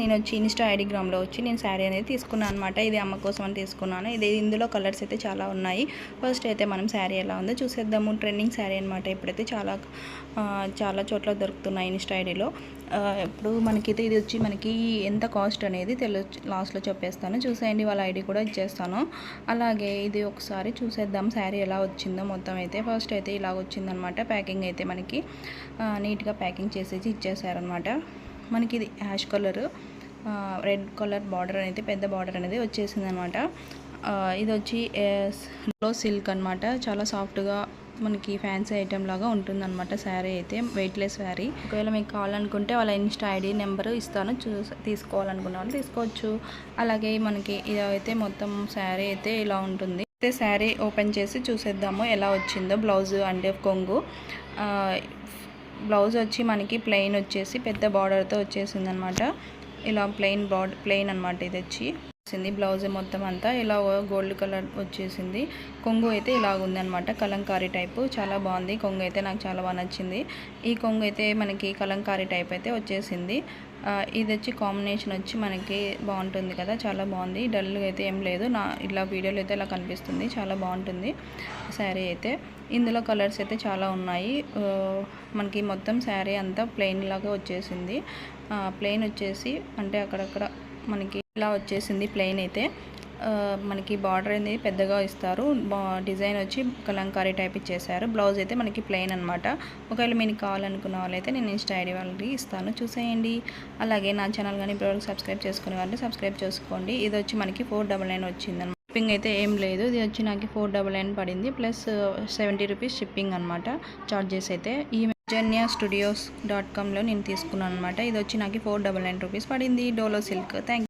నేను వచ్చి ఇన్స్టా ఐడిగ్రామ్లో వచ్చి నేను శారీ అనేది తీసుకున్నాను అనమాట ఇది అమ్మ కోసం అని తీసుకున్నాను. ఇది ఇందులో కలర్స్ అయితే చాలా ఉన్నాయి. ఫస్ట్ అయితే మనం శారీ ఎలా ఉందో చూసేద్దాము. ట్రెండింగ్ శారీ అనమాట ఇప్పుడైతే చాలా చాలా చోట్ల దొరుకుతున్నాయి ఇన్స్టా ఐడిలో. ఇప్పుడు మనకైతే ఇది వచ్చి మనకి ఎంత కాస్ట్ అనేది తెలు లాస్ట్లో చెప్పేస్తాను. చూసేయండి వాళ్ళ ఐడి కూడా ఇచ్చేస్తాను. అలాగే ఇది ఒకసారి చూసేద్దాం శారీ ఎలా వచ్చిందో మొత్తం అయితే. ఫస్ట్ అయితే ఇలా వచ్చిందనమాట ప్యాకింగ్ అయితే మనకి నీట్గా ప్యాకింగ్ చేసేసి ఇచ్చేసారనమాట మనకి ఇది ash colour. Red colour border అనేది పెద్ద బార్డర్ అనేది వచ్చేసింది అనమాట ఇది వచ్చి లో సిల్క్ అనమాట. చాలా సాఫ్ట్గా మనకి ఫ్యాన్సీ ఐటెం లాగా ఉంటుందన్నమాట శారీ అయితే వెయిట్లెస్ శారీ. ఒకవేళ మీకు కావాలనుకుంటే వాళ్ళ ఇన్స్టా ఐడి నెంబర్ ఇస్తాను. చూ తీసుకోవాలనుకున్న వాళ్ళు తీసుకోవచ్చు. అలాగే మనకి ఇదైతే మొత్తం శారీ అయితే ఇలా ఉంటుంది. అయితే శారీ ఓపెన్ చేసి చూసేద్దాము ఎలా వచ్చిందో. బ్లౌజ్ అంటే కొంగు. బ్లౌజ్ వచ్చి మనకి ప్లెయిన్ వచ్చేసి పెద్ద బార్డర్తో వచ్చేసింది అనమాట ఇలా ప్లెయిన్ బార్డర్ ప్లెయిన్ అనమాట ఇది వచ్చి. వచ్చింది బ్లౌజ్ మొత్తం అంతా. ఇలా గోల్డ్ కలర్ వచ్చేసింది. కొంగు అయితే ఇలాగుంది అనమాట కలంకారీ టైపు. చాలా బాగుంది. కొంగు అయితే నాకు చాలా బాగా నచ్చింది. ఈ కొంగు అయితే మనకి కలంకారీ టైప్ అయితే వచ్చేసింది. ఇది వచ్చి కాంబినేషన్ వచ్చి మనకి బాగుంటుంది కదా చాలా బాగుంది. డల్గా అయితే ఏం లేదు. నా ఇలా వీడియోలో అయితే ఇలా కనిపిస్తుంది. చాలా బాగుంటుంది శారీ అయితే. ఇందులో కలర్స్ అయితే చాలా ఉన్నాయి. మనకి మొత్తం శారీ అంతా ప్లెయిన్ లాగా వచ్చేసింది. ప్లెయిన్ వచ్చేసి అంటే అక్కడక్కడ మనకి ఇలా వచ్చేసింది ప్లెయిన్ అయితే. మనకి బార్డర్ అనేది పెద్దగా ఇస్తారు. బా డిజైన్ వచ్చి కలంకారీ టైప్ ఇచ్చేసారు బ్లౌజ్ అయితే మనకి ప్లెయిన్ అనమాట ఒకవేళ మీకు కావాలనుకున్న వాళ్ళైతే నేను ఇన్స్టా ఐడి వాళ్ళకి ఇస్తాను. చూసేయండి. అలాగే నా ఛానల్ కానీ ఇప్పుడు సబ్స్క్రైబ్ చేసుకునే వాళ్ళు సబ్స్క్రైబ్ చేసుకోండి. ఇది వచ్చి మనకి ఫోర్ డబల్ నైన్ వచ్చింది షిప్పింగ్ అయితే ఏం లేదు. ఇది వచ్చి నాకు ఫోర్ డబల్ నైన్ పడింది. ప్లస్ సెవెంటీ రూపీస్ షిప్పింగ్ అనమాట చార్జెస్ అయితే ఈ జన్యా స్టూడియోస్ డాట్ కామ్లో నేను తీసుకున్నాను అనమాట ఇది వచ్చి నాకు ఫోర్ డబల్ నైన్ రూపీస్ పడింది. డోలో సిల్క్. థ్యాంక్